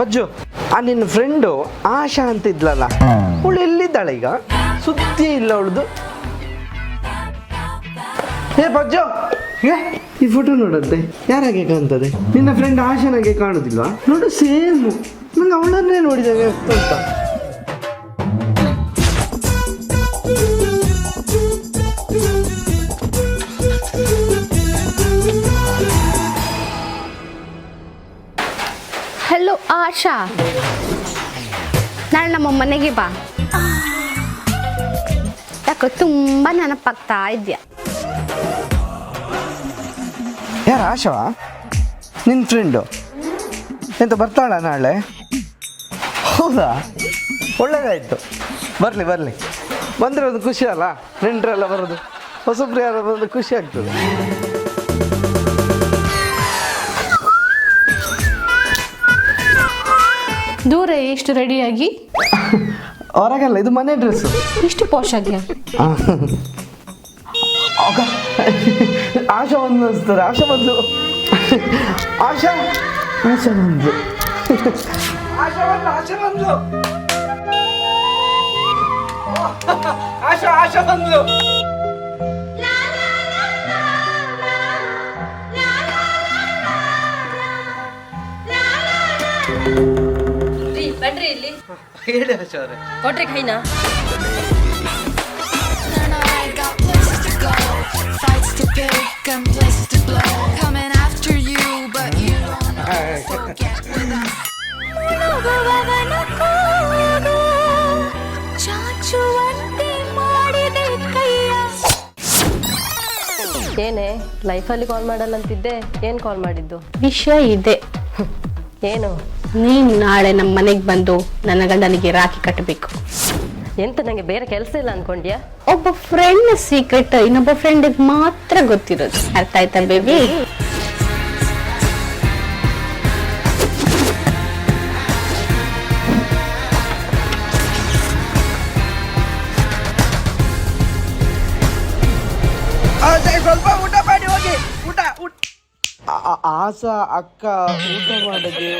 ಪಜ್ಜು ಆ ನಿನ್ನ ಫ್ರೆಂಡು ಆಶಾ ಅಂತ ಇದ್ಲಲ್ಲ ಅವಳು ಎಲ್ಲಿದ್ದಾಳೆ ಈಗ? ಸುದ್ದಿ ಇಲ್ಲ ಅವಳದು. ಏ ಪಜ್ಜು ಏ, ಈ ಫೋಟೋ ನೋಡಂತೆ ಯಾರಾಗೆ ಕಾಣ್ತದೆ? ನಿನ್ನ ಫ್ರೆಂಡ್ ಆಶಾನಾಗೆ ಕಾಣುದಿಲ್ವಾ? ನೋಡು ಸೇಮ್ ನಂಗೆ ಅವಳನ್ನೇ ನೋಡಿದಾಗ ಅಂತ. ಹಲೋ, ಆಶಾ. ನಾಳೆ ನಮ್ಮ ಮನೆಗೆ ಬಾ. ಯಾಕೋ ತುಂಬ ನೆನಪಾಗ್ತಾ ಇದ್ಯಾ? ಯಾರ, ಆಶಾ? ನಿನ್ನ ಫ್ರೆಂಡು ಎಂತ ಬರ್ತಾಳ ನಾಳೆ? ಹೌದಾ? ಒಳ್ಳೇದಾಯ್ತು. ಬರಲಿ ಬರಲಿ. ಬಂದಿರೋದು ಖುಷಿ ಅಲ್ಲ? ಫ್ರೆಂಡ್ರೆಲ್ಲ ಬರೋದು. ಹೊಸಬ್ರು ಯಾರು ಬರೋದು ಖುಷಿ ಆಗ್ತದೆ. ದೂರ ಎಷ್ಟು ರೆಡಿಯಾಗಿ ಹೊರಗಲ್ಲ ಇದು ಮನೆ ಡ್ರೆಸ್ಸು ಇಷ್ಟು ಪೋಷ್ ಆಗ್ಯ ಆಗ ಆಶಾ ಬಂದು ಅನಿಸ್ತಾರೆ ಆಶಾ ಬಂದು. ಆಶಾ. ಆಶಾ ಬಂದು. ಆಶಾ ಬಂದು ಆಶಾ ಬಂದು. ಆಶಾ ಆಶಾ ಬಂದ್ಲು ರೀ ಬನ್ರಿ ಇಲ್ಲಿ ಹೇಳಿ ಏನೇ ಲೈಫಲ್ಲಿ ಕಾಲ್ ಮಾಡಲ್ಲ ಅಂತಿದ್ದೆ ಏನ್ ಕಾಲ್ ಮಾಡಿದ್ದು? ವಿಷಯ ಇದೆ. ಏನು? ನೀನು ನಾಳೆ ನಮ್ಮ ಮನೆಗೆ ಬಂದು ನನ್ನ ಗಂಡನಿಗೆ ರಾಖಿ ಕಟ್ಟಬೇಕು ಎಂತ ನನಗೆ ಬೇರೆ ಕೆಲಸ ಇಲ್ಲ ಅನ್ಕೊಂಡ್ಯಾ? ಒಬ್ಬ ಫ್ರೆಂಡ್ ಸೀಕ್ರೆಟ್ ಇನ್ನೊಬ್ಬ ಫ್ರೆಂಡಿಗೆ ಮಾತ್ರ ಗೊತ್ತಿರೋದು. ಅರ್ಥ ಆಯ್ತಾ ಬೇಬಿ ಸ್ವಲ್ಪ ಊಟ ಮಾಡಿ ಹೋಗಿ. ಊಟ ಊಟ. ಆಸಾ ಅಕ್ಕ ಊಟ ಮಾಡದೆ